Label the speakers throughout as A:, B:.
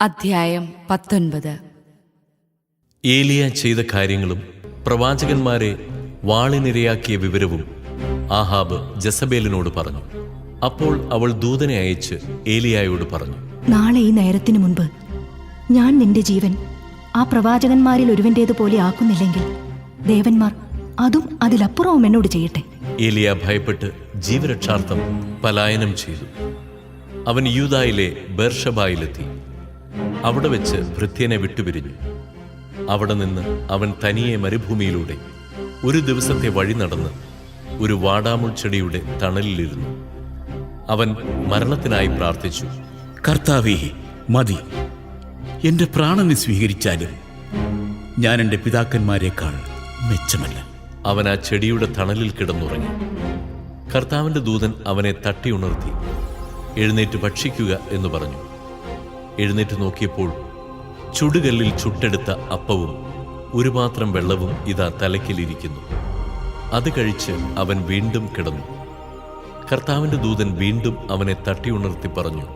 A: അധ്യായം പത്തൊൻപത്.
B: ഏലിയ ചെയ്ത കാര്യങ്ങളും പ്രവാചകന്മാരെ വാളിനിരയാക്കിയ വിവരവും ആഹാബ് ജസബേലിനോട് പറഞ്ഞു. അപ്പോൾ അവൾ ദൂതനെ അയച്ച് ഏലിയായോട് പറഞ്ഞു.
C: നാളെ ഈ നേരത്തിനു മുൻപ് ഞാൻ നിന്റെ ജീവൻ ആ പ്രവാചകന്മാരിൽ ഒരുവന്റേതുപോലെ ആക്കുന്നില്ലെങ്കിൽ ദേവന്മാർ അതും അതിലപ്പുറവും എന്നോട് ചെയ്യട്ടെ.
B: ഏലിയ ഭയപ്പെട്ട് ജീവരക്ഷാർത്ഥം പലായനം ചെയ്തു. അവൻ യൂതായിലെ ബേർഷബായിലെത്തി അവിടെ വെച്ച് ഭൃത്യനെ വിട്ടുപിരിഞ്ഞു. അവിടെ നിന്ന് അവൻ തനിയെ മരുഭൂമിയിലൂടെ ഒരു ദിവസത്തെ വഴി നടന്ന് ഒരു വാടാമുൾ ചെടിയുടെ തണലിലിരുന്നു. അവൻ മരണത്തിനായി പ്രാർത്ഥിച്ചു
D: കർത്താവേ മതി. എന്റെ പ്രാണനെ സ്വീകരിച്ചാലും ഞാൻ എന്റെ പിതാക്കന്മാരെക്കാൾ മെച്ചമല്ല.
B: അവൻ ആ ചെടിയുടെ തണലിൽ കിടന്നുറങ്ങി. കർത്താവിന്റെ ദൂതൻ അവനെ തട്ടി ഉണർത്തി എഴുന്നേറ്റ് ഭക്ഷിക്കുക എന്ന് പറഞ്ഞു. എഴുന്നേറ്റ് നോക്കിയപ്പോൾ ചുടുകല്ലിൽ ചുട്ടെടുത്ത അപ്പവും ഒരു മാത്രം വെള്ളവും ഇതാ തലക്കിലിരിക്കുന്നു അത് കഴിച്ച് അവൻ വീണ്ടും കിടന്നു. കർത്താവിന്റെ ദൂതൻ വീണ്ടും അവനെ തട്ടിയുണർത്തി പറഞ്ഞു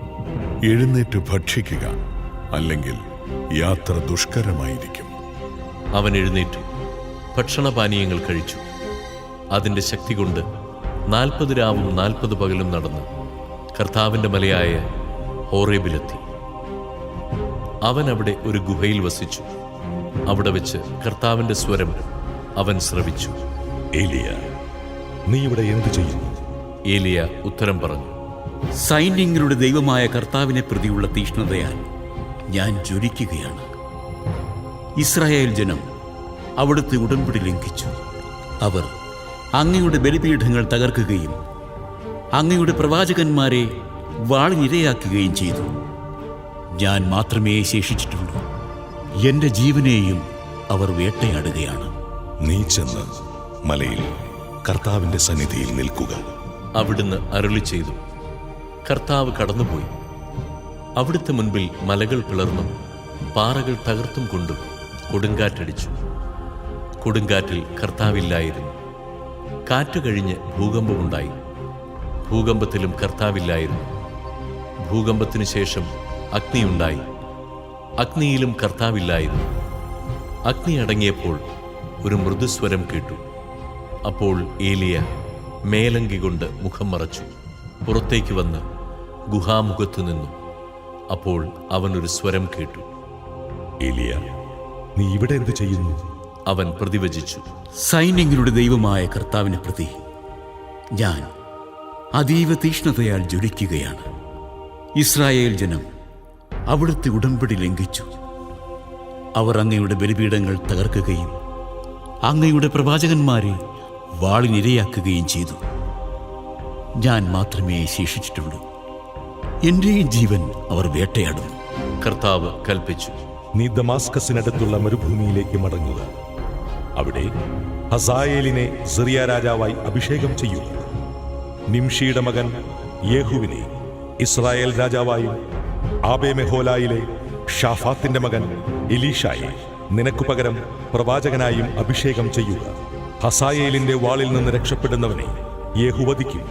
E: എഴുന്നേറ്റ് ഭക്ഷിക്കുക അല്ലെങ്കിൽ യാത്ര ദുഷ്കരമായിരിക്കും.
B: അവൻ എഴുന്നേറ്റു ഭക്ഷണപാനീയങ്ങൾ കഴിച്ചു. അതിന്റെ ശക്തി കൊണ്ട് നാൽപ്പത് രാവും നാൽപ്പത് പകലും നടന്ന് കർത്താവിന്റെ മലയായ ഹോറേബിലെത്തി. അവൻ അവിടെ ഒരു ഗുഹയിൽ വസിച്ചു. അവിടെ വെച്ച് കർത്താവിന്റെ സ്വരം അവൻ ശ്രവിച്ചു.
E: ഏലിയ നീ ഇവിടെ എന്തു ചെയ്യുന്നു?
B: ഏലിയ ഉത്തരം പറഞ്ഞു
D: സൈന്യങ്ങളുടെ ദൈവമായ കർത്താവിനെ പ്രതിയുള്ള തീഷ്ണതയാൽ ഞാൻ ജ്വലിക്കുകയാണ്. ഇസ്രായേൽ ജനം അവിടുത്തെ ഉടമ്പടി ലംഘിച്ചു. അവർ അങ്ങയുടെ ബലിപീഠങ്ങൾ തകർക്കുകയും അങ്ങയുടെ പ്രവാചകന്മാരെ വാളിനിരയാക്കുകയും ചെയ്തു. ഞാൻ മാത്രമേ ശേഷിച്ചിട്ടുള്ളൂ. എന്റെ ജീവനെയും അവർ വേട്ടയാടുകയാണ്.
E: നീ ചെന്ന് മലയിൽ കർത്താവിന്റെ സന്നിധിയിൽ നിൽക്കുക.
B: അവിടുന്ന് അരുളി ചെയ്തു. കർത്താവ് കടന്നുപോയി. അവിടുത്തെ മുൻപിൽ മലകൾ പിളർന്നും പാറകൾ തകർത്തും കൊണ്ടും കൊടുങ്കാറ്റടിച്ചു. കൊടുങ്കാറ്റിൽ കർത്താവില്ലായിരുന്നു. കാറ്റ് കഴിഞ്ഞ് ഭൂകമ്പമുണ്ടായി ഭൂകമ്പത്തിലും കർത്താവില്ലായിരുന്നു. ഭൂകമ്പത്തിനു ശേഷം അഗ്നിയുണ്ടായി. അഗ്നിയിലും കർത്താവില്ലായിരുന്നു. അഗ്നി അടങ്ങിയപ്പോൾ ഒരു മൃദുസ്വരം കേട്ടു. അപ്പോൾ ഏലിയ മേലങ്കി കൊണ്ട് മുഖം മറച്ചു. പുറത്തേക്ക് വന്ന് ഗുഹാമുഖത്തു നിന്നു. അപ്പോൾ അവനൊരു ഒരു സ്വരം കേട്ടു.
E: ഏലിയ നീ ഇവിടെ എന്ത് ചെയ്യുന്നു?
B: അവൻ പ്രതിവചിച്ചു.
D: സൈന്യങ്ങളുടെ ദൈവമായ കർത്താവിനെ പ്രതി ഞാൻ അതീവ തീഷ്ണതയാൽ ജ്വലിക്കുകയാണ്. ഇസ്രായേൽ ജനം അവിടുത്തെ ഉടമ്പടി ലംഘിച്ചു. അവർ അങ്ങയുടെ ബലിപീഠങ്ങൾ തകർക്കുകയും അങ്ങയുടെ പ്രവാചകന്മാരെ വാളിനിരയാക്കുകയും ചെയ്തു. ഞാൻ മാത്രമേ ശേഷിച്ചിട്ടുള്ളൂ. എന്റെയും ജീവൻ അവർ വേട്ടയാടുന്നു
B: കർത്താവ് കൽപ്പിച്ചു.
F: നീ ദമാസ്കസിനടുത്തുള്ള മരുഭൂമിയിലേക്ക് മടങ്ങുക. അവിടെ ഹസായേലിനെ സിറിയ രാജാവായി അഭിഷേകം ചെയ്യുക നിംഷിയുടെ മകൻ യേഹുവിനെ ഇസ്രായേൽ രാജാവായും ആബേ മെഹോലായിലെ ഷാഫാത്തിന്റെ മകൻ ഇലീഷായി നിനക്കു പകരം പ്രവാചകനായും അഭിഷേകം ചെയ്യുക. ഹസായേലിന്റെ വാളിൽ നിന്ന് രക്ഷപ്പെടുന്നവനെ യേഹു വധിക്കും.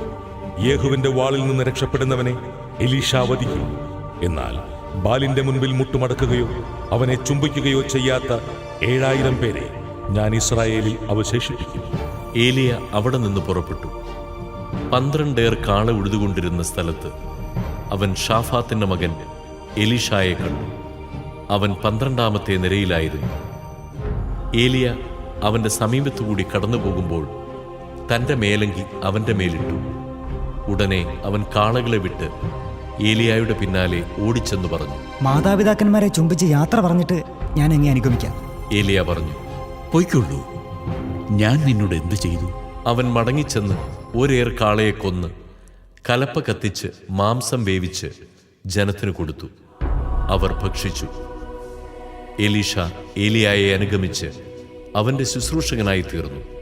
F: യേഹുവിന്റെ വാളിൽ നിന്ന് രക്ഷപ്പെടുന്നവനെ എലീഷ വധിക്കും. എന്നാൽ ബാലിന്റെ മുൻപിൽ മുട്ടുമടക്കുകയോ അവനെ ചുംബിക്കുകയോ ചെയ്യാത്ത ഏഴായിരം പേരെ ഞാൻ ഇസ്രായേലിൽ അവശേഷിപ്പിക്കും.
B: ഏലിയ അവിടെ നിന്ന് പുറപ്പെട്ടു. പന്ത്രണ്ടേർ കാള ഉഴുതുകൊണ്ടിരുന്ന സ്ഥലത്ത് അവൻ ഷാഫാത്തിന്റെ മകൻ എലിഷായെ കണ്ടു. അവൻ പന്ത്രണ്ടാമത്തെ നിരയിലായിരുന്നു. ഏലിയ അവന്റെ സമീപത്തുകൂടി കടന്നു പോകുമ്പോൾ തന്റെ മേലങ്കി അവന്റെ മേലിട്ടു. ഉടനെ അവൻ കാളകളെ വിട്ട് ഏലിയായുടെ പിന്നാലെ ഓടിച്ചെന്ന് പറഞ്ഞു.
G: മാതാപിതാക്കന്മാരെ ചുംബിച്ച് യാത്ര പറഞ്ഞിട്ട് ഞാൻ എങ്ങനെ അനുഗമിക്കാം.
B: ഏലിയ പറഞ്ഞു
D: പൊയ്ക്കൊള്ളൂ. ഞാൻ നിന്നോട് എന്ത് ചെയ്തു?
B: അവൻ മടങ്ങിച്ചെന്ന് ഒരേർ കാളയെ കൊന്ന് കലപ്പ കത്തിച്ച് മാംസം വേവിച്ച് ജനത്തിന് കൊടുത്തു. അവർ ഭക്ഷിച്ചു. എലീഷ ഏലിയായെ അനുഗമിച്ച് അവന്റെ ശുശ്രൂഷകനായി തീർന്നു.